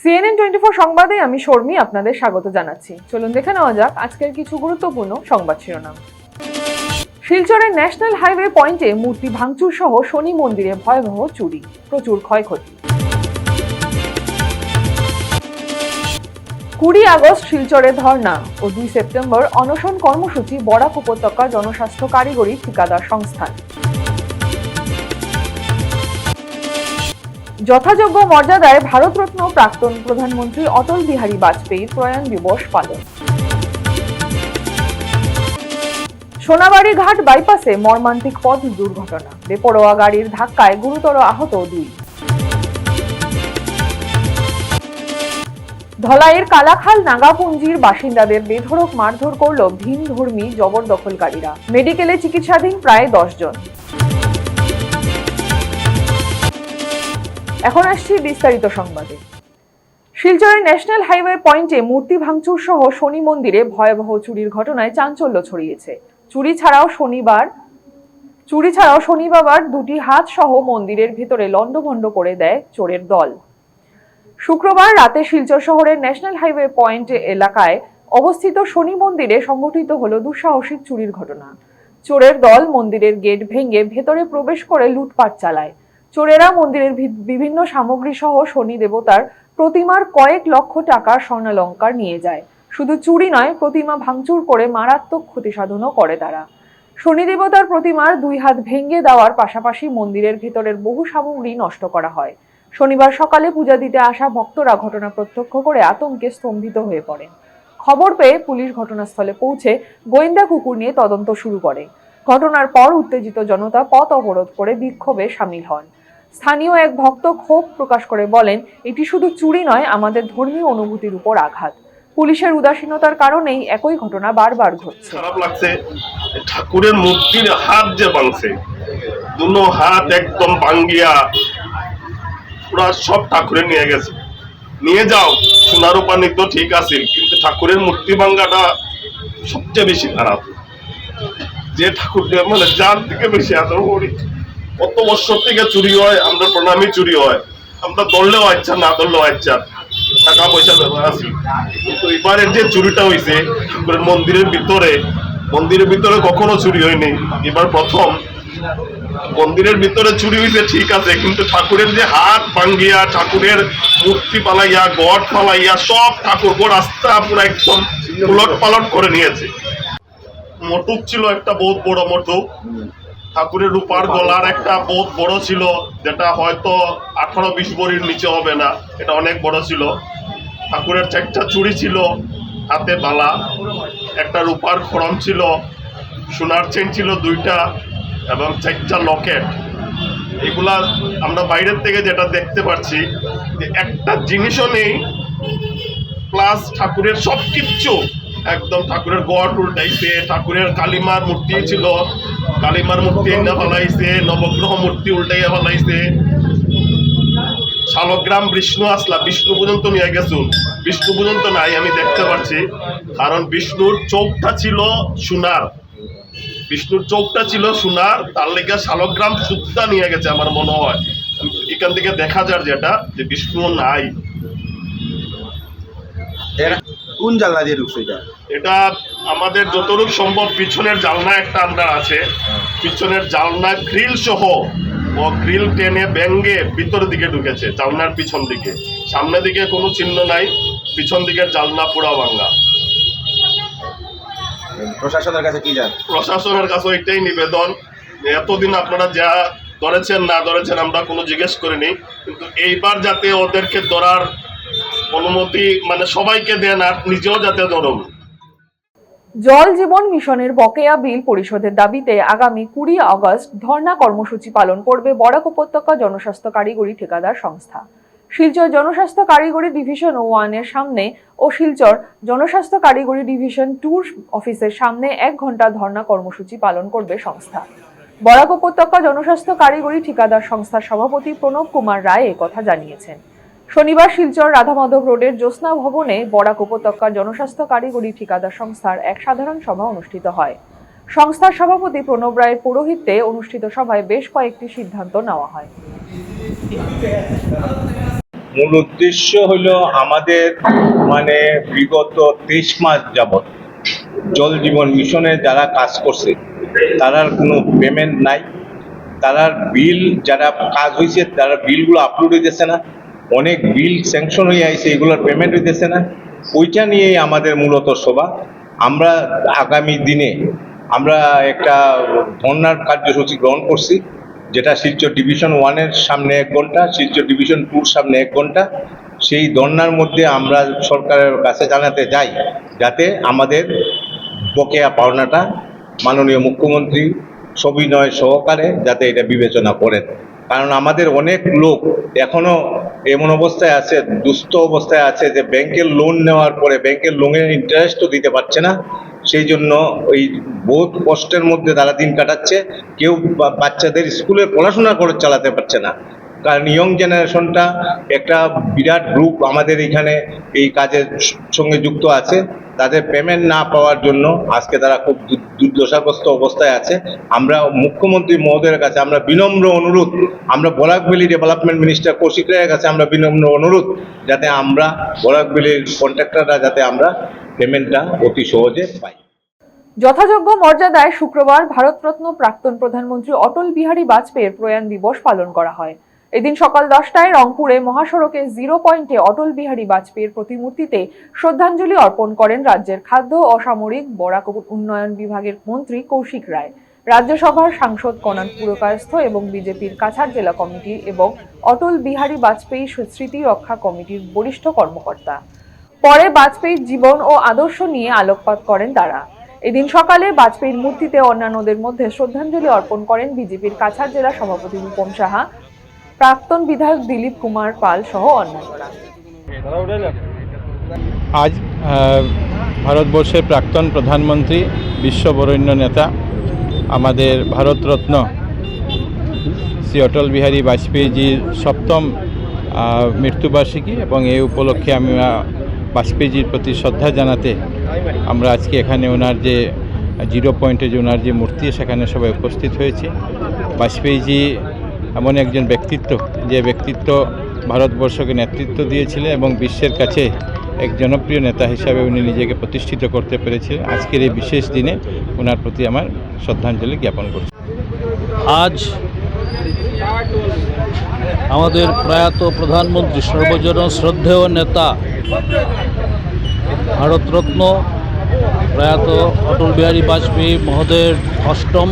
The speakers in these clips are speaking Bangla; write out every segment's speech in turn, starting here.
সিএনএন টোয়েন্টি ফোর সংবাদে আমি শর্মি আপনাদের স্বাগত জানাচ্ছি। চলুন দেখে নেওয়া যাক আজকের কিছু গুরুত্বপূর্ণ সংবাদ শিরোনাম। শিলচরের ন্যাশনাল হাইওয়ে পয়েন্টে মূর্তি ভাঙচুর সহ শনি মন্দিরে ভয়াবহ চুরি, প্রচুর ক্ষয়ক্ষতি। কুড়ি আগস্ট শিলচরে ধর্ণা ও দুই সেপ্টেম্বর অনশন কর্মসূচি বরাক উপত্যকা জনস্বাস্থ্য কারিগরি ঠিকাদার সংস্থান। যথাযোগ্য মর্যাদায় ভারতরত্ন প্রাক্তন প্রধানমন্ত্রী অটল বিহারী বাজপেয়ীর প্রয়াণ দিবস পালন। সোনাবাড়ি ঘাট বাইপাসে মর্মান্তিক পথ দুর্ঘটনা। বেপরোয়া গাড়ির ধাক্কায় গুরুতর আহত দুই। ধলাইয়ের কালাখাল নাগাপুঞ্জির বাসিন্দাদের বেধড়ক মারধর করল ভিন ধর্মী জবরদখলকারীরা। মেডিকেলে চিকিৎসাধীন প্রায় দশ জন। এখন আসছি বিস্তারিত সংবাদে। শিলচরের ন্যাশনাল হাইওয়ে পয়েন্টে মূর্তি ভাঙচুর সহ শনি মন্দিরে ভয়াবহ চুরির ঘটনায় চাঞ্চল্য ছড়িয়েছে। চুরি ছাড়াও শনিবার, চুরি ছাড়াও শনিবার দুটি হাত সহ মন্দিরের ভেতরে লণ্ডভণ্ড করে দেয় চোরের দল। শুক্রবার রাতে শিলচর শহরের ন্যাশনাল হাইওয়ে পয়েন্ট এলাকায় অবস্থিত শনি মন্দিরে সংঘটিত হল দুঃসাহসিক চুরির ঘটনা। চোরের দল মন্দিরের গেট ভেঙে ভেতরে প্রবেশ করে লুটপাট চালায়। চোরেরা মন্দিরের বিভিন্ন সামগ্রী সহ শনি দেবতার প্রতিমার কয়েক লক্ষ টাকার স্বর্ণালঙ্কার নিয়ে যায়। শুধু চুরি নয়, প্রতিমা ভাঙচুর করে মারাত্মক ক্ষতি সাধনও করে তারা। শনি দেবতার প্রতিমার দুই হাত ভেঙে দেওয়ার পাশাপাশি মন্দিরের ভেতরের বহু সামগ্রী নষ্ট করা হয়। শনিবার সকালে পূজা দিতে আসা ভক্তরা ঘটনা প্রত্যক্ষ করে আতঙ্কে স্তম্ভিত হয়ে পড়েন। খবর পেয়ে পুলিশ ঘটনাস্থলে পৌঁছে গোয়েন্দা কুকুর নিয়ে তদন্ত শুরু করে। ঘটনার পর উত্তেজিত জনতা পথ অবরোধ করে বিক্ষোভে সামিল হন। স্থানীয় এক ভক্ত ক্ষোভ প্রকাশ করে বলেন, এটি শুধু চুরি নয়, আমাদের ধর্মীয় অনুভূতির উপর আঘাত। পুলিশের উদাসীনতার কারণেই একই ঘটনা বারবার ঘটছে। খারাপ লাগছে। ঠাকুরের মূর্তির হাত যে ভাঙছে, দুনো হাত একদম ভাঙ্গিয়া পুরা সব ঠাকুরে নিয়ে গেছে। নিয়ে যাও, সোনার উপানি তো ঠিক আছে, কিন্তু ঠাকুরের মূর্তি ভাঙ্গাটা সবচেয়ে বেশি খারাপ। যে ঠাকুর মানে যার থেকে বেশি আদর করি। কত বছর থেকে চুরি হয়? আমরা প্রণামী চুরি হয়। আমরা ধরলেও আচ্ছা না ধরলেও আচ্ছা। টাকা পয়সা ব্যবহার আছে। কিন্তু এবারের যে চুরিটা হয়েছে মন্দিরের ভিতরে মন্দিরের ভিতরে কখনো চুরি হয়নি। এবার প্রথম, মন্দিরের ভিতরে চুরি হয়েছে ঠিক আছে। কিন্তু ঠাকুরের যে হাত ভাঙ্গিয়া, ঠাকুরের মূর্তি পালাইয়া, গড় পালাইয়া, সব ঠাকুর গড় রাস্তা পুরো একদম উলট পালট করে নিয়েছে। মটুক ছিল একটা বহুত বড় মটুক। ঠাকুরের রূপার গলার একটা বহুত বড় ছিল, যেটা হয়তো আঠারো বিশ বড়ির নিচে হবে না, এটা অনেক বড় ছিল। ঠাকুরের চারটা চুড়ি ছিল, হাতে বালা, একটা রূপার খড়ম ছিল, সোনার চেন ছিল দুইটা, এবং চারটা লকেট। এগুলা আমরা বাইরের থেকে যেটা দেখতে পাচ্ছি, যে একটা জিনিসও নেই প্লাস ঠাকুরের সব কিচ্ছু একদম ঠাকুরের গড় উল্টাইছে, ঠাকুরের কালিমার মূর্তি ছিল। কালিমার মূর্তি এনে ফেলাইছে, নবগ্রহ মূর্তি উল্টাইয়া ফেলাইছে। শালগ্রাম বিষ্ণু আসলা, বিষ্ণু পর্যন্ত নিয়ে গেছুন। বিষ্ণু পর্যন্ত নাই, আমি দেখতে পাচ্ছি। কারণ বিষ্ণুর চোখটা ছিল সোনার। বিষ্ণুর চোখটা ছিল সোনার, তার লেগে শালগ্রাম সুদ্ধা নিয়ে গেছে আমার মনে হয়। এখান থেকে দেখা যায় যেটা, যে বিষ্ণু নাই। কোন জানলা দিয়ে ঢুকছে এটা? এটা আমাদের যতটুকু সম্ভব পিছনের জালনা একটা আমরা আছে। পিছনের জালনা গ্রিল সহ ও গ্রিল টেনে ব্যাঙ্গে ভিতর দিকে ঢুকেছে জালনার পিছন দিকে। সামনের দিকে কোনো চিহ্ন নাই পিছন দিকের জালনা পুরা ভাঙ্গা প্রশাসনের কাছে কি যান প্রশাসনের কাছে এটাই নিবেদন এতদিন আপনারা যা ধরেছেন না ধরেছেন আমরা কোনো জিজ্ঞেস করিনি। কিন্তু এইবার যাতে ওদেরকে ধরার অনুমতি মানে সবাইকে দেন আর নিজেও যাতে ধরুন জল জীবন মিশনের বকেয়া বিল পরিশোধের দাবিতে আগামী কুড়ি আগস্ট ধর্ণা কর্মসূচি পালন করবে বরাক উপত্যকা জনস্বাস্থ্য কারিগরি ঠিকাদার সংস্থা। শিলচর জনস্বাস্থ্য কারিগরি ডিভিশন ওয়ানের সামনে ও শিলচর জনস্বাস্থ্য কারিগরি ডিভিশন টুর অফিসের সামনে এক ঘণ্টা ধর্ণা কর্মসূচি পালন করবে সংস্থা। বরাক উপত্যকা জনস্বাস্থ্য কারিগরি ঠিকাদার সংস্থার সভাপতি প্রণব কুমার রায় কথা জানিয়েছেন। শনিবার শিলচর রাধামাধব রোডের জ্যোৎস্না ভবনে বরাক উপত্যকার জনস্বাস্থ্য কারিগরি ঠিকাদার সংস্থার এক সাধারণ সভা অনুষ্ঠিত হয়। সংস্থার সভাপতি প্রণব রায়ের পৌরোহিত্যে অনুষ্ঠিত সভায় বেশ কয়েকটি সিদ্ধান্ত নেওয়া হয়। মূল উদ্দেশ্য হলো আমাদের মানে বিগত তেইশ মাস যাবৎ জল জীবন মিশনে যারা কাজ করছে, তারার কোনো পেমেন্ট নাই। তারার বিল যারা কাজ হয়েছে তারা বিলগুলো আপলোড হইতেছে না। অনেক বিল স্যাংশন হয়ে আইছে, এগুলোর পেমেন্ট হইতেছে না। ওইটা নিয়েই আমাদের মূলত সভা। আমরা আগামী দিনে আমরা একটা ধর্নার কার্যসূচি গ্রহণ করছি, যেটা শিলচর ডিভিশন ওয়ানের সামনে এক ঘণ্টা, শিলচর ডিভিশন টুর সামনে এক ঘণ্টা। সেই ধর্নার মধ্যে আমরা সরকারের কাছে জানাতে যাই, যাতে আমাদের বকেয়া পাওনাটা মাননীয় মুখ্যমন্ত্রী সবিনয় সহকারে যাতে এটা বিবেচনা করেন। কারণ আমাদের অনেক লোক এখনও এমন অবস্থায় আছে, দুস্থ অবস্থায় আছে যে ব্যাংকের লোন নেওয়ার পরে ব্যাংকের লোনের ইন্টারেস্ট তো দিতে পারছে না। সেই জন্য ওই বহুত কষ্টের মধ্যে তারা দিন কাটাচ্ছে। কেউ বাচ্চাদের স্কুলের পড়াশোনা করে চালাতে পারছে না। কারণ ইয়ং জেনারেশনটা একটা বিরাট গ্রুপ আমাদের এখানে এই কাজের সঙ্গে যুক্ত আছে। তাদের পেমেন্ট না পাওয়ার জন্য আজকে তারা খুব দুর্দশাগ্রস্ত অবস্থায় আছে। আমরা মুখ্যমন্ত্রী মহোদয়ের কাছে আমরা বিনম্র অনুরোধ, আমরা বরাকবেলি ডেভেলপমেন্ট মিনিস্টার কৌশিক রায়ের কাছে আমরা বিনম্র অনুরোধ যাতে আমরা বরাকবেলির কন্ট্রাক্টররা যাতে আমরা পেমেন্টটা অতি সহজে পাই। যথাযোগ্য মর্যাদায় শুক্রবার ভারতরত্ন প্রাক্তন প্রধানমন্ত্রী অটল বিহারী বাজপেয়ীর প্রয়াণ দিবস পালন করা হয়। এদিন সকাল দশটায় রংপুরে মহাসড়কে জিরো পয়েন্টে অটল বিহারী বাজপেয়ীর প্রতিমূর্তিতে শ্রদ্ধাঞ্জলি অর্পণ করেন রাজ্যের খাদ্য অসামরিক বরাক উন্নয়ন বিভাগের মন্ত্রী কৌশিক রায়। রাজ্যসভার সাংসদ কনান পুরকায়স্থ এবং বিজেপির কাছাড় জেলা কমিটি এবং অটল বিহারী বাজপেয়ী স্মৃতি রক্ষা কমিটির বরিষ্ঠ কর্মকর্তা। পরে বাজপেয়ীর জীবন ও আদর্শ নিয়ে আলোকপাত করেন তারা। এদিন সকালে বাজপেয়ীর মূর্তিতে অন্যান্যদের মধ্যে শ্রদ্ধাঞ্জলি অর্পণ করেন বিজেপির কাছাড় জেলা সভাপতি রূপম সাহা প্রাক্তন বিধায়ক দিলীপ কুমার পাল সহ অন্যান্যরা। আজ ভারতবর্ষের প্রাক্তন প্রধানমন্ত্রী বিশ্ববরেণ্য নেতা, আমাদের ভারতরত্ন শ্রী অটল বিহারী বাজপেয়ীজির সপ্তম মৃত্যুবার্ষিকী এবং এই উপলক্ষে আমি বাজপেয়ীজির প্রতি শ্রদ্ধা জানাতে আমরা আজকে এখানে ওনার যে জিরো পয়েন্টে যে ওনার যে মূর্তি, সেখানে সবাই উপস্থিত হয়েছে। বাজপেয়ীজি এমন একজন ব্যক্তিত্ব যে ব্যক্তিত্ব ভারতবর্ষকে নেতৃত্ব দিয়েছিলেন এবং বিশ্বের কাছে এক জনপ্রিয় নেতা হিসাবে উনি নিজেকে প্রতিষ্ঠিত করতে পেরেছিলেন। আজকের এই বিশেষ দিনে ওনার প্রতি আমার শ্রদ্ধাঞ্জলি জ্ঞাপন করছি। আজ আমাদের প্রয়াত প্রধানমন্ত্রী, সর্বজন শ্রদ্ধেয় নেতা ভারতরত্ন প্রয়াত অটল বিহারী বাজপেয়ী মহোদয়ের অষ্টম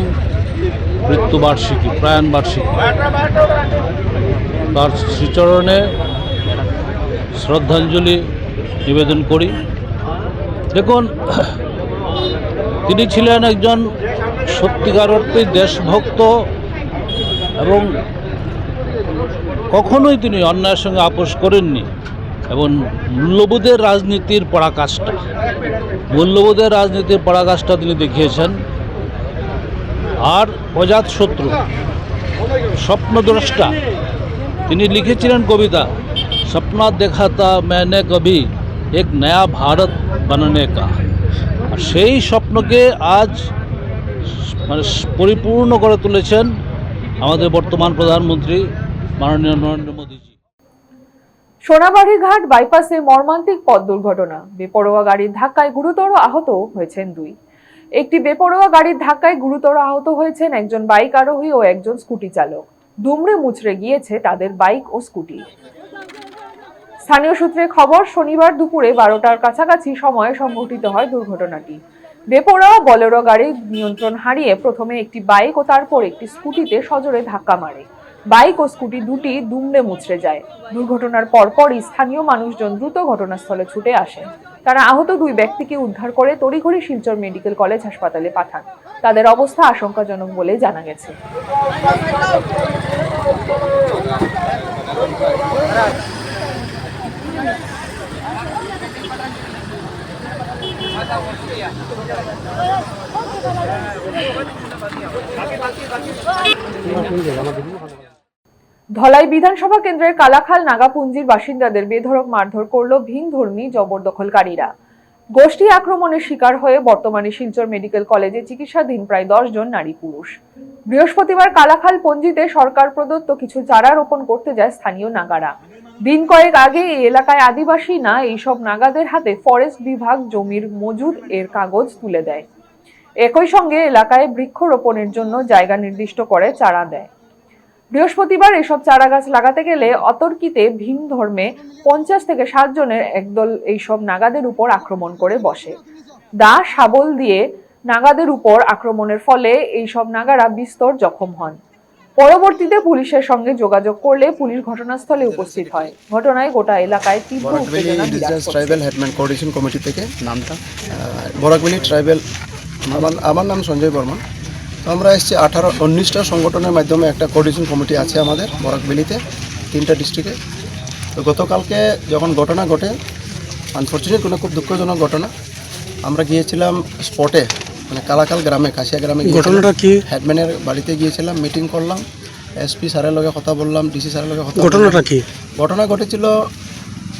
মৃত্যুবার্ষিকী প্রয়াণ বার্ষিকী তার শ্রীচরণে শ্রদ্ধাঞ্জলি নিবেদন করি। দেখুন, তিনি ছিলেন একজন সত্যিকার অর্থে দেশভক্ত এবং কখনোই তিনি অন্যায়ের সঙ্গে আপোষ করেননি এবং মূল্যবোধের রাজনীতির পরাকাষ্ঠা, মূল্যবোধের রাজনীতির পরাকাষ্ঠা তিনি দেখিয়েছেন। আর অজাত শত্রু, স্বপ্নদ্রষ্টা। তিনি লিখেছিলেন কবিতা, স্বপ্ন দেখাতা मैंने কবি, এক নয়া ভারত বানানে কা। আর সেই স্বপ্নকে আজ মানে পরিপূর্ণ করে তুলেছেন আমাদের বর্তমান প্রধানমন্ত্রী মাননীয় নরেন্দ্র মোদীজি। সোনাবাড়ি ঘাট বাইপাসে মর্মান্তিক পথ দুর্ঘটনা। বেপরোয়া গাড়ির ধাক্কায় গুরুতর আহত হয়েছেন দুই। একটি বেপরোয়া গাড়ির ধাক্কায় গুরুতর আহত হয়েছেন একজন বাইক আরোহী ও একজন স্কুটি চালক। দুমড়ে মুচড়ে গিয়েছে তাদের বাইক ও স্কুটি। স্থানীয় সূত্রে খবর, শনিবার দুপুরে বারোটার কাছাকাছি সময়ে সংঘটিত হয় দুর্ঘটনাটি। বেপরোয়া বলেরো গাড়ি নিয়ন্ত্রণ হারিয়ে প্রথমে একটি বাইক ও তারপর একটি স্কুটিতে সজোরে ধাক্কা মারে। বাইক ও স্কুটি দুটি দুমড়ে মুচড়ে যায়। দুর্ঘটনার পরপরই স্থানীয় মানুষজন দ্রুত ঘটনাস্থলে ছুটে আসেন। তারা আহত দুই ব্যক্তিকে উদ্ধার করে তড়িঘড়ি শিলচর মেডিকেল কলেজ হাসপাতালে পাঠান। তাদের অবস্থা আশঙ্কাজনক বলে জানা গেছে। ধলাই বিধানসভা কেন্দ্রের কালাখাল নাগাপুঞ্জির বাসিন্দাদের বেধড়ক মারধর করল ভিন ধর্মী জবরদখলকারীরা। গোষ্ঠী আক্রমণের শিকার হয়ে বর্তমানে শিলচর মেডিকেল কলেজে চিকিৎসাধীন প্রায় দশ জন নারী পুরুষ। বৃহস্পতিবার কালাখাল পঞ্জিতে সরকার প্রদত্ত কিছু চারা রোপণ করতে যায় স্থানীয় নাগারা। দিন কয়েক আগে এই এলাকায় আদিবাসী না এইসব নাগাদের হাতে ফরেস্ট বিভাগ জমির মজুদ এর কাগজ তুলে দেয়। একই সঙ্গে এলাকায় বৃক্ষরোপণের জন্য জায়গা নির্দিষ্ট করে চারা দেয়। বৃহস্পতিবার এসব চারা গাছ লাগাতে গেলে অতর্কিতে ভিন ধর্মে পঞ্চাশ থেকে ষাট জনের একদল এইসব নাগাদের উপর আক্রমণ করে বসে। দা শাবল দিয়ে নাগাদের উপর আক্রমণের ফলে এইসব নাগারা বিস্তর জখম হন। পরবর্তীতে পুলিশের সঙ্গে যোগাযোগ করলে পুলিশ ঘটনাস্থলে উপস্থিত হয়। ঘটনায় গোটা এলাকায় তীব্র। ট্রাইবেল হেডম্যান কোঅর্ডিনেশন কমিটি থেকে নামটা। ট্রাইবেল আমার আমার নাম সঞ্জয় বর্মন। তো আমরা এসেছি আঠারো উনিশটা সংগঠনের মাধ্যমে একটা কোঅর্ডিনেশন কমিটি আছে আমাদের বরাকবেলিতে তিনটা ডিস্ট্রিক্টে তো গতকালকে যখন ঘটনা ঘটে আনফর্চুনেট কোনো খুব দুঃখজনক ঘটনা আমরা গিয়েছিলাম স্পটে মানে কালাকাল গ্রামে কাশিয়া গ্রামে ঘটনাটা কি? হেডম্যানের বাড়িতে গিয়েছিলাম মিটিং করলাম এসপি স্যারের লগে কথা বললাম ডিসি স্যারের লগে কথা ঘটনাটা কি? ঘটনা ঘটেছিল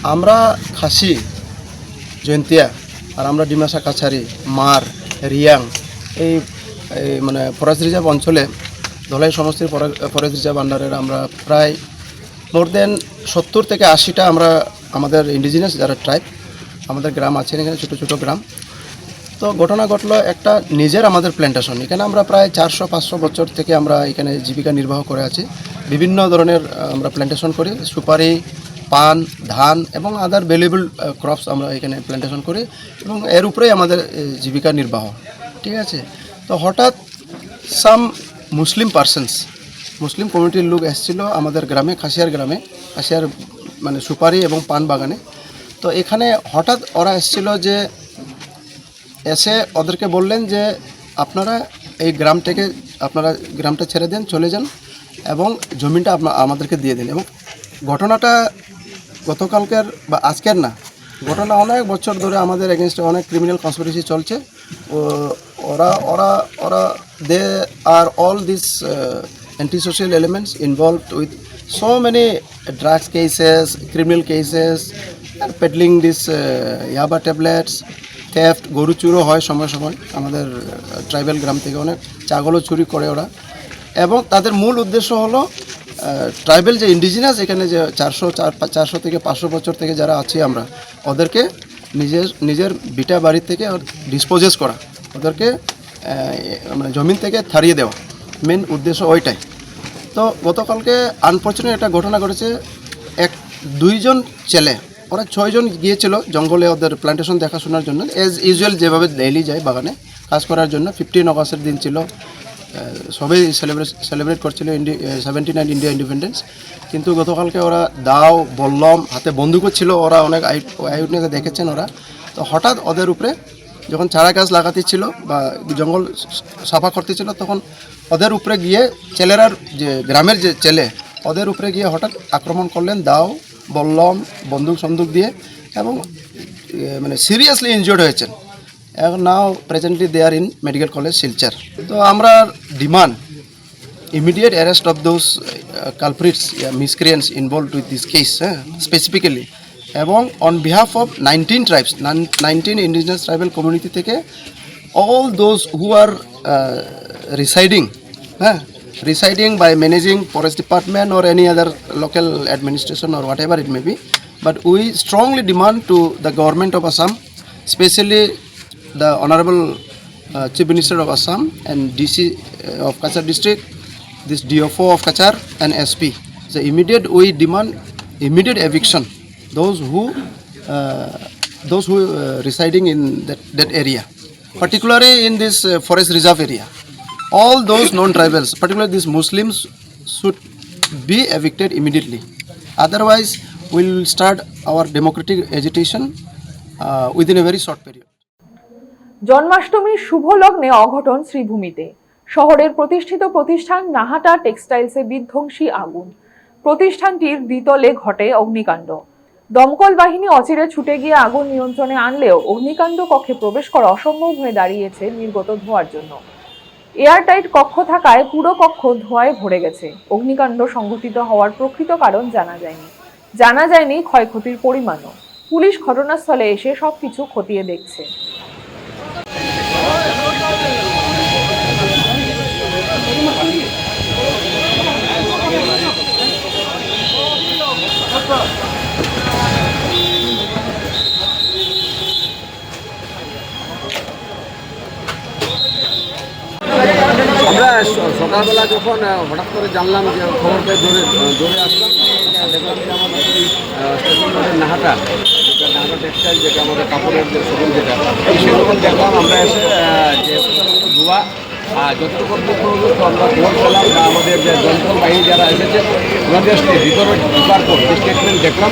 আমরা খাসি জয়ন্তিয়া আর আমরা ডিমাসা কাছারি মার রিয়াং এই এই মানে ফরেস্ট রিজার্ভ অঞ্চলে ধলাই সমষ্টির ফরেস্ট রিজার্ভ আন্ডারের আমরা প্রায় মোর দেন সত্তর থেকে আশিটা আমরা আমাদের ইন্ডিজিনাস যারা ট্রাইব আমাদের গ্রাম আছে এখানে ছোটো ছোটো গ্রাম। তো ঘটনা ঘটলো একটা নিজের আমাদের প্ল্যান্টেশন এখানে আমরা প্রায় চারশো, পাঁচশো বছর থেকে আমরা এখানে জীবিকা নির্বাহ করে আছি। বিভিন্ন ধরনের আমরা প্ল্যান্টেশন করি, সুপারি, পান, ধান এবং আদার ভ্যালুয়েবল ক্রপস আমরা এখানে প্ল্যান্টেশন করি এবং এর উপরেই আমাদের জীবিকা নির্বাহ। ঠিক আছে? তো হঠাৎ সাম মুসলিম পার্সনস মুসলিম কমিউনিটির লোক এসেছিল আমাদের গ্রামে, খাসিয়ার গ্রামে, খাসিয়ার মানে সুপারি এবং পান বাগানে। তো এখানে হঠাৎ ওরা এসেছিল যে এসে ওদেরকে বললেন যে আপনারা এই গ্রাম থেকে, আপনারা গ্রামটা ছেড়ে দেন, চলে যান এবং জমিটা আপনা, আমাদেরকে দিয়ে দিন। এবং ঘটনাটা গতকালকের বা আজকের না, ঘটনা অনেক বছর ধরে আমাদের এগেনস্টে অনেক ক্রিমিনাল কনস্পিরেসি চলছে। ও ওরা ওরা ওরা they are all this anti social elements involved with so many drugs cases criminal cases peddling this yaba tablets theft গরু চুরও হয় সময় সময়, আমাদের ট্রাইবেল গ্রাম থেকে অনেক ছাগলও চুরি করে ওরা। এবং তাদের মূল উদ্দেশ্য হলো ট্রাইবেল যে ইন্ডিজিনাস এখানে যে চারশো, চার, চারশো থেকে পাঁচশো বছর থেকে যারা আছি আমরা, ওদেরকে নিজের নিজের বিটা বাড়ি থেকে ডিসপোজেস করা, ওদেরকে মানে জমিন থেকে থারিয়ে দেওয়া। মেন উদ্দেশ্য ওইটাই। তো গতকালকে আনফর্চুনেট একটা ঘটনা ঘটেছে। এক, দুইজন ছেলে, ওরা ছয়জন গিয়েছিল জঙ্গলে ওদের প্ল্যান্টেশন দেখাশোনার জন্য। এজ ইউজুয়াল যেভাবে ডেইলি যায় বাগানে, কাজ করার জন্য। ফিফটিন অগস্টের দিন ছিল। সবাই সেলিব্রেট সেলিব্রেট করছিল সেভেন্টি নাইন ইন্ডিয়া ইন্ডিপেন্ডেন্স কিন্তু গতকালকে ওরা দাও, বল্লম, হাতে বন্দুকও ছিল ওরা অনেক আইউটনেসে দেখেছেন ওরা। তো হঠাৎ ওদের উপরে যখন চারা গাছ লাগাতে ছিল বা জঙ্গল সাফা করতে ছিল, তখন ওদের উপরে গিয়ে ছেলেরার যে গ্রামের যে ছেলে, ওদের উপরে গিয়ে হঠাৎ আক্রমণ করলেন, দাও, বল্লম বন্দুক সন্দুক দিয়ে। এবং মানে সিরিয়াসলি ইনজোর্ড হয়েছেন। Now presently they are in medical college Silchar তো আমরা demand immediate arrest of those uh, culprits, yeah, miscreants involved with this case, uh. এবং behalf of 19 tribes, non- 19 indigenous tribal community থেকে those who are uh, residing, হ্যাঁ residing by managing forest department or any other local administration or whatever it may be, but we strongly demand to the government of Assam, especially the Honorable uh, Chief Minister of Assam and DC of Kachar district, this DFO of Kachar and SP. So immediate we demand immediate eviction those who uh, those who uh, residing in that, that area, particularly in this uh, forest reserve area. All those non-tribals, particularly these Muslims, should be evicted immediately. Otherwise, we'll start our democratic agitation uh, within a very short period. জন্মাষ্টমীর শুভ লগ্নে অঘটন শ্রীভূমিতে। শহরের প্রতিষ্ঠিত প্রতিষ্ঠান নাহাটা টেক্সটাইলসে বিধ্বংসী আগুন। প্রতিষ্ঠানটির দ্বিতলে ঘটে অগ্নিকাণ্ড। দমকল বাহিনী অচিরে ছুটে গিয়ে আগুন নিয়ন্ত্রণে আনলেও অগ্নিকাণ্ড কক্ষে প্রবেশ করা অসম্ভব হয়ে দাঁড়িয়েছে নির্গত ধোঁয়ার জন্য। এয়ারটাইট কক্ষ থাকায় পুরো কক্ষ ধোঁয়ায় ভরে গেছে। অগ্নিকাণ্ড সংঘটিত হওয়ার প্রকৃত কারণ জানা যায়নি। জানা যায়নি ক্ষয়ক্ষতির পরিমাণও। পুলিশ ঘটনাস্থলে এসে সবকিছু খতিয়ে দেখছে। আমরা সকালবেলা যখন হঠাৎ করে জানলাম যে খবর পেয়ে দৌড়ে দৌড়ে আসলাম, দেখলাম আমাদের স্টেশন রোডের নাহাটা নাহাটা টেক্সটাইল যেটা আমাদের কাপড়ের যে শোরুম যেটা, এই দেখলাম, আমরা এসে যে ধোয়া আর যতটুকু মুখ্য হলো তো আমরা খবর পেলাম বা আমাদের যে যন্ত্র বাহিনী যারা এসেছে ওনাদের ভিতরে ঢোকার পর স্টেটমেন্ট দেখলাম,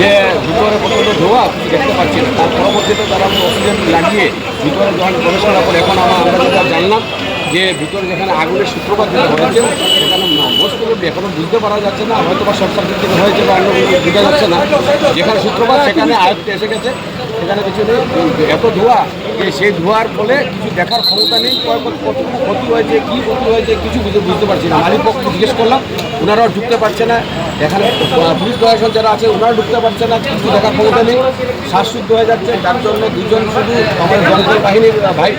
যে ভিতরে প্রচণ্ড ধোয়া দেখতে পাচ্ছি না। তার পরবর্তীতে তারা অক্সিজেন লাগিয়ে ভিতরে যখন প্রবেশ করার পর, এখন আমরা আমরা যেটা জানলাম যে ভিতরে যেখানে আগুনের সূত্রপাত যেটা হয়েছে, সেখানে মোস্ট প্রবলি এখনও বুঝতে পারা যাচ্ছে না, হয়তো বা শর্ট সার্কিট থেকে হয়েছে বা অন্য বোঝা যাচ্ছে না। যেখানে সূত্রপাত, সেখানে আয়ত্তে এসে গেছে, সেখানে কিছু এত ধোঁয়া, যে সেই ধোঁয়ার ফলে কিছু দেখার ক্ষমতা নেই কতটুকু ক্ষতি হয়েছে, কী ক্ষতি হয়েছে, কিছু বুঝতে পারছি না। মালিক পক্ষকে জিজ্ঞেস করলাম ওনারাও ঢুকতে পারছে না। এখানে পুলিশ প্রশাসন যারা আছে ওনারা ঢুকতে পারছে না, কিছু দেখার ক্ষমতা নেই। শ্বাসযুদ্ধ হয়ে যাচ্ছে, যার জন্য দুজন শুধু আমাদের জনগণ বাহিনীর ভাই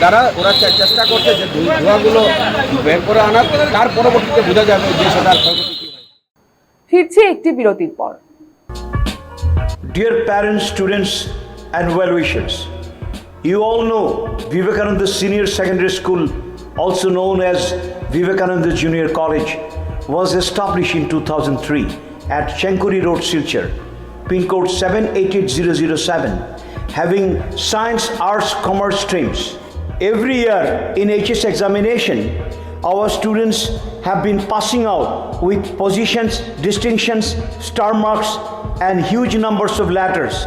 দ্বারা ওরা চেষ্টা করছে যে ধোঁয়াগুলো বের করে আনার তার পরবর্তীতে বোঝা যাবে যে সেটার ফিরছি একটি বিরতির পর। Dear parents, students, and well wishers, you all know Vivekananda Senior Secondary School, also Vivekananda Junior College, was established in 2003 at Chenkuri Road, Silchar, pin code 788007, having science, arts, commerce streams. Every year in HS examination, our students have been passing out with positions, distinctions, star marks, and huge numbers of letters.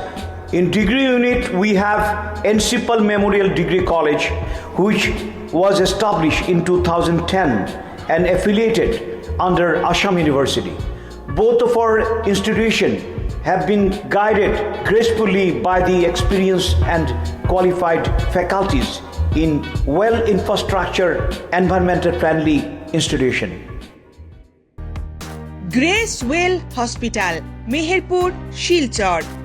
In degree unit, we have Encipal Memorial Degree College, which was established in 2010 and affiliated under Assam University. Both of our institutions have been guided gracefully by the experienced and qualified faculties in well infrastructure, environmental friendly institution. Grace Well Hospital, Meherpur, Shilchar.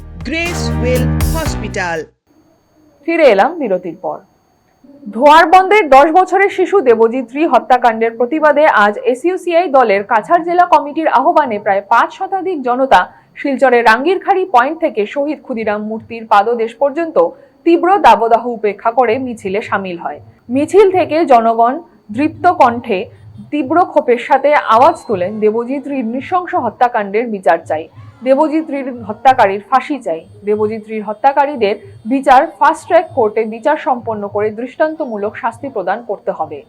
Grace well hospital ফিরে এলাম বিরতির পর। ধোয়ার বন্ধের দশ বছরের শিশু দেবজিৎ রি হত্যাকাণ্ডের প্রতিবাদে আজ এসইউসিআই দলের কাছাড় জেলা কমিটির আহ্বানে প্রায় পাঁচ শতাধিক জনতা শিলচরের রাঙ্গিরখাড়ি পয়েন্ট থেকে শহীদ ক্ষুদিরাম মূর্তির পাদদেশ পর্যন্ত তীব্র দাবদাহ উপেক্ষা করে মিছিলে সামিল হয়। মিছিল থেকে জনগণ দৃপ্ত কণ্ঠে তীব্র ক্ষোভের সাথে আওয়াজ তুলেন দেবজিৎ রির নৃশংস হত্যাকাণ্ডের বিচার চাই। দেবজিৎ রির হত্যাকারীর ফাঁসি চাই। দেবজিৎ রির হত্যাকারীদের বিচার ফাস্ট ট্র্যাক কোর্টে বিচার সম্পন্ন করে দৃষ্টান্তমূলক শাস্তি প্রদান করতে হবে।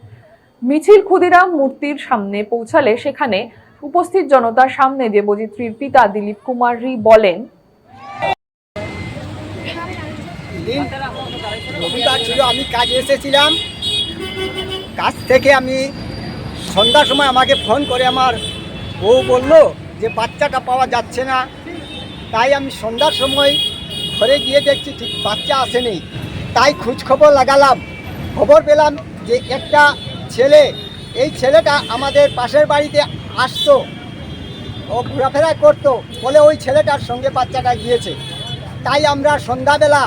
মিছিল ক্ষুদিরাম মূর্তির সামনে পৌঁছালে সেখানে উপস্থিত জনতার সামনে দেবজিৎ রির পিতা দিলীপ কুমার রি বলেন আমি কাজে এসেছিলাম। কাজ থেকে আমি সন্ধ্যার সময় আমাকে ফোন করে আমার বউ বলল যে বাচ্চাটা পাওয়া যাচ্ছে না। তাই আমি সন্ধ্যার সময় ঘরে গিয়ে দেখছি ঠিক বাচ্চা আসেনি। তাই খোঁজ খবর লাগালাম। খবর পেলাম যে একটা ছেলে, এই ছেলেটা আমাদের পাশের বাড়িতে আসতো ও ঘোরাফেরা করতো বলে ওই ছেলেটার সঙ্গে বাচ্চাটা গিয়েছে। তাই আমরা সন্ধ্যাবেলা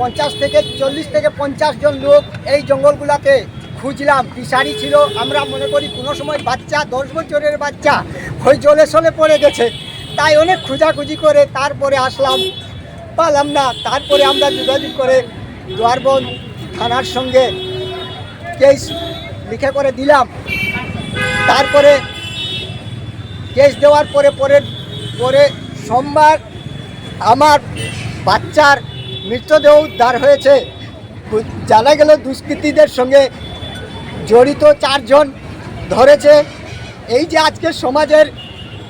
পঞ্চাশ থেকে চল্লিশ থেকে পঞ্চাশ জন লোক এই জঙ্গলগুলাতে খুঁজলাম ফিশারি ছিল? আমরা মনে করি কোনো সময় বাচ্চা, দশ বছরের বাচ্চা ওই জলে সলে পড়ে গেছে। তাই অনেক খোঁজাখুঁজি করে তারপরে আসলাম। পালাম না। তারপরে আমরা যোগাযোগ করে দোয়ারবন থানার সঙ্গে কেস লিখে করে দিলাম। তারপরে কেস দেওয়ার পরে পরে পরে সোমবার আমার বাচ্চার মৃতদেহ উদ্ধার হয়েছে। জানা গেল দুষ্কৃতীদের সঙ্গে জড়িত চারজন ধরেছে। এই যে আজকে সমাজের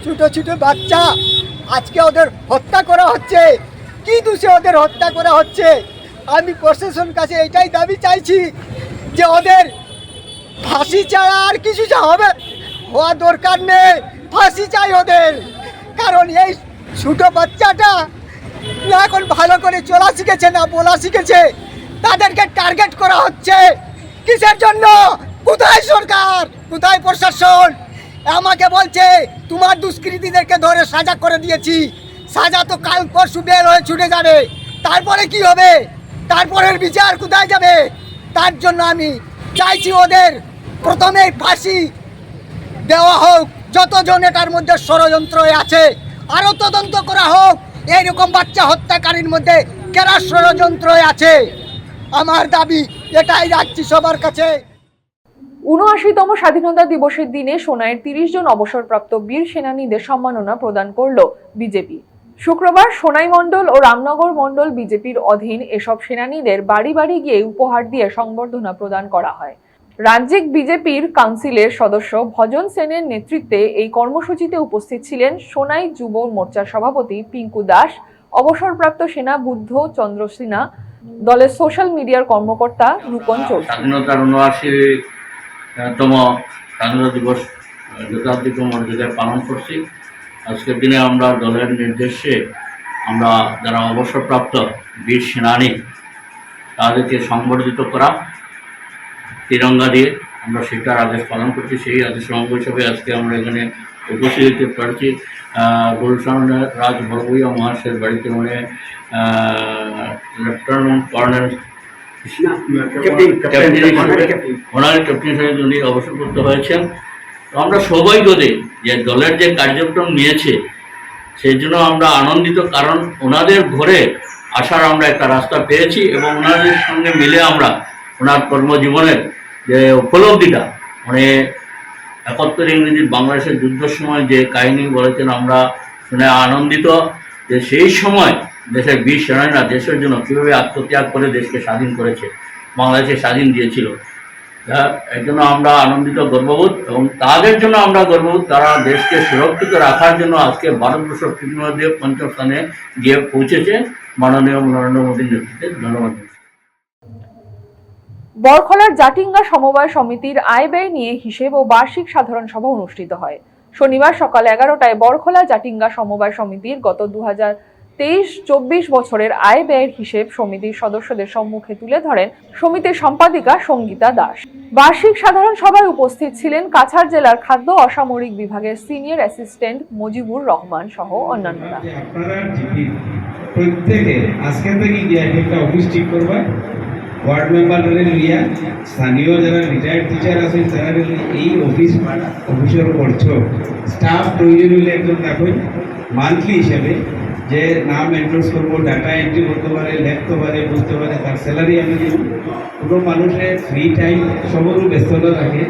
ছোটো ছোটো বাচ্চা, আজকে ওদের হত্যা করা হচ্ছে। কি দোষে ওদের হত্যা করা হচ্ছে? আমি প্রশাসন কাছে এটাই দাবি চাইছি যে ওদের ফাঁসি ছাড়া আর কিছু যা হবে হওয়া দরকার নেই। ফাঁসি চাই ওদের। কারণ এই ছোটো বাচ্চাটা না এখন ভালো করে চলা শিখেছে, না বলা শিখেছে। তাদেরকে টার্গেট করা হচ্ছে। কিসের জন্য? কোথায় সরকার? কোথায় প্রশাসন? আমাকে বলছে, তোমার দুষ্কৃতীদেরকে ধরে সাজা করে দিয়েছি। সাজা তো কাল পরশু বের হয়ে ছুটে যাবে। তারপরে কি হবে? তারপরের বিচার কোথায় যাবে? তার জন্য আমি চাইছি ওদের প্রথমে ফাঁসি দেওয়া হোক, যতজন এটার মধ্যে ষড়যন্ত্র আছে আরও তদন্ত করা হোক। এইরকম বাচ্চা হত্যাকারীর মধ্যে কেরা ষড়যন্ত্র আছে? আমার দাবি এটাই রাখছি সবার কাছে। উনআশিতম স্বাধীনতা দিবসের দিনে সোনাইয়ের তিরিশ জন অবসরপ্রাপ্ত বীর সেনানীদের সম্মাননা প্রদান করল বিজেপি। শুক্রবার সোনাই মণ্ডল ও রামনগর মণ্ডল বিজেপির অধীন এসব সেনানীদের বাড়ি বাড়ি গিয়ে উপহার দিয়ে সংবর্ধনা প্রদান করা হয়। রাজ্যিক বিজেপির কাউন্সিলের সদস্য ভজন সেনের নেতৃত্বে এই কর্মসূচিতে উপস্থিত ছিলেন সোনাই যুব মোর্চার সভাপতি পিঙ্কু দাস, অবসরপ্রাপ্ত সেনা বুদ্ধ চন্দ্র সিনহা, দলের সোশ্যাল মিডিয়ার কর্মকর্তা রূপন চৌধুরী। তম স্বাধীনতা দিবস যথার্থিক মর্যাদায় পালন করছি। আজকের দিনে আমরা দলের নির্দেশে আমরা যারা অবসরপ্রাপ্ত বীর সেনানী, তাদেরকে সংবর্ধিত করা, তিরঙ্গা দিয়ে আমরা সেটার আদেশ পালন করছি। সেই আদেশ হিসাবে আজকে আমরা এখানে উপস্থিত হতে পারছি। গুলশান রাজ বড়বইয়া মহাশয়ের বাড়িতে মানে লেফটেন্যান্ট কর্নেল ওনার ক্যাপ্টেন হিসেবে উনি অবসর করতে হয়েছেন। তো আমরা সবাই যদি যে দলের যে কার্যক্রম নিয়েছে সেই জন্য আমরা আনন্দিত কারণ ওনাদের ঘরে আসার আমরা একটা রাস্তা পেয়েছি এবং ওনাদের সঙ্গে মিলে আমরা ওনার কর্মজীবনের যে উপলব্ধিটা মানে একাত্তর ইংরেজি বাংলাদেশের যুদ্ধের সময় যে কাহিনী বলেছেন আমরা শুনে আনন্দিত যে সেই সময় দেশের বীর সেনানীরা দেশের জন্য কীভাবে আত্মত্যাগ করে দেশকে স্বাধীন করেছে বাংলাদেশে স্বাধীন দিয়েছিল এর জন্য আমরা আনন্দিত, গর্ববোধ এবং তাদের জন্য আমরা গর্ববোধ, তারা দেশকে সুরক্ষিত রাখার জন্য আজকে ভারতবর্ষ পৃথিবীর পঞ্চম স্থানে গিয়ে পৌঁছেছে। মাননীয় নরেন্দ্র মোদীর নেতৃত্বে ধন্যবাদ। বরখলার জাটিঙ্গা সমবায় সমিতির আয় ব্যয় নিয়ে হিসেব ও বার্ষিক সাধারণ সভা অনুষ্ঠিত হয়। শনিবার সকাল এগারোটায় বরখলা জাটিঙ্গা সমবায় সমিতির গত দু হাজার তেইশ, চব্বিশ বছরের আয় ব্যয়ের হিসেব সমিতির সদস্যদের সম্মুখে তুলে ধরেন সমিতির সম্পাদিকা সঙ্গীতা দাস। বার্ষিক সাধারণ সভায় উপস্থিত ছিলেন কাছাড় জেলার খাদ্য অসামরিক বিভাগের সিনিয়র অ্যাসিস্ট্যান্ট মুজিবুর রহমান সহ অন্যান্যরা। প্রত্যেকে আজকে থেকে গিয়ে একটা অফিস ঠিক করবা, ওয়ার্ড মেম্বাররে লইয়া স্থানীয় যারা রিটায়ার্ড টিচার আছেন, তারা এই অফিস অফিসের করছ স্টাফ প্রয়োজন হলে একজন দেখুন মান্থলি হিসেবে যে নাম এন্ট্রোস করব ডাটা এন্ট্রি করতে পারে লিখতে পারে, বুঝতে পারে, তার স্যালারি আমি দিব। কোনো মানুষের ফ্রি টাইম সবরও ব্যস্ততা থাকে।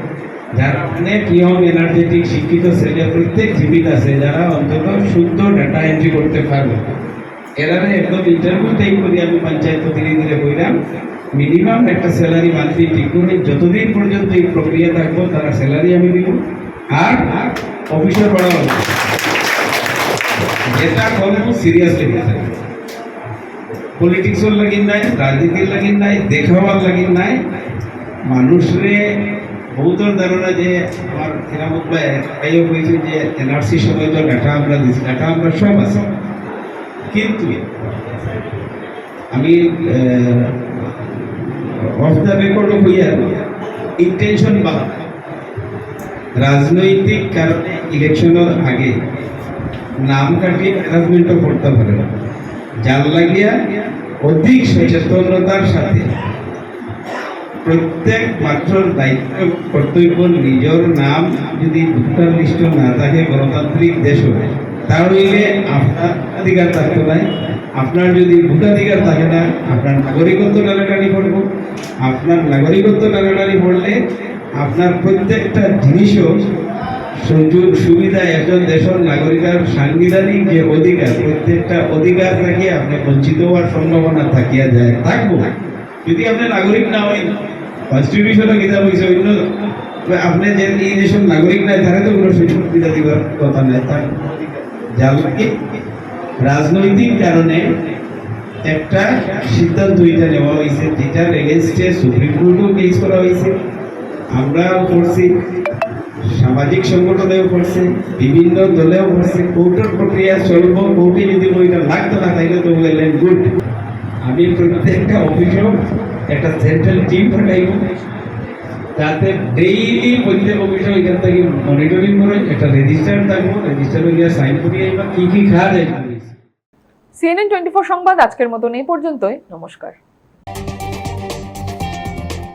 যারা অনেক ইয়ং এনার্জেটিক শিক্ষিত ছেলে, প্রত্যেক জীবিত আছে, যারা অন্তত শুদ্ধ ডাটা এন্ট্রি করতে পারবে। এরারে একদম ইন্টারভিউ টাইপ করি আমি পঞ্চায়েত প্রতিনিধিরে কইলাম মিনিমাম একটা স্যালারি মান্থলি ঠিক করে যতদিন পর্যন্ত এই প্রক্রিয়া থাকব, তারা স্যালারি আমি দিব। আর অফিসে পড়া হবে যেটা করব সিরিয়াসলি পলিটিক্সর লাগিন নাই, রাজনীতির লাগিন নাই, দেখাবার লাগিন নাই। মানুষরে বহুতর ধারণা যে আমার কেরামত ভাই এও হয়েছে যে এনআরসি সময় তো ডাটা আমরা দিচ্ছি ডাটা আমরা সব আছে। কিন্তু আমি অফ দ্য রেকর্ড হইয়া ইন্টেনশন বা রাজনৈতিক কারণে ইলেকশনের আগে নাম কাটিয়ে ম্যানেজমেন্টও করতে পারে না যার লাগিয়া অধিক সচেতনতার সাথে প্রত্যেক পাত্রর দায়িত্ব কর্তব্য নিজের নাম যদি ভোটার না থাকে গণতান্ত্রিক দেশ হবে তাহলে আপনার অধিকার থাকতে আপনার যদি ভোটাধিকার থাকে না, আপনার নাগরিকত্ব টানাটানি পড়ব। আপনার নাগরিকত্ব টানাটানি পড়লে আপনার প্রত্যেকটা জিনিসও সুযোগ সুবিধা একজন দেশের নাগরিকের সাংবিধানিক যে অধিকার, প্রত্যেকটা অধিকার থেকে আপনি বঞ্চিত হওয়ার সম্ভাবনা থাকিয়া যায়। থাকব। যদি আপনি নাগরিক না হই কনস্টিটিউশনে কিতাব হয়েছে অন্য আপনি যে এই দেশের নাগরিক নাই, তাহলে তো কোনো সুযোগ সুবিধা দিবার কথা নাই। তার জ্বালাকে রাজনৈতিক কারণে একটা সিদ্ধান্ত এটা নেওয়া হয়েছে যেটার এগেনস্টে সুপ্রিম কোর্টেও কেস করা হয়েছে আমরাও করছি। সামাজিক সংগঠনেও করছে বিভিন্ন দলেও করছে কোর্টের প্রক্রিয়া চলব কোর্টে যদি ওইটা লাগতো না, তাইলে তো গুড। আমি প্রত্যেকটা অফিসেও একটা সেন্ট্রাল টিম পাঠাইব। যাতে ডেইলি প্রত্যেক অফিসে ওইখান থেকে মনিটরিং করে, একটা রেজিস্টার থাকব রেজিস্টার হইয়া সাইন করিয়ে বা কি কি খাওয়া যায়। সিএনএন টোয়েন্টি ফোর সংবাদ আজকের মতন এই পর্যন্তই, নমস্কার।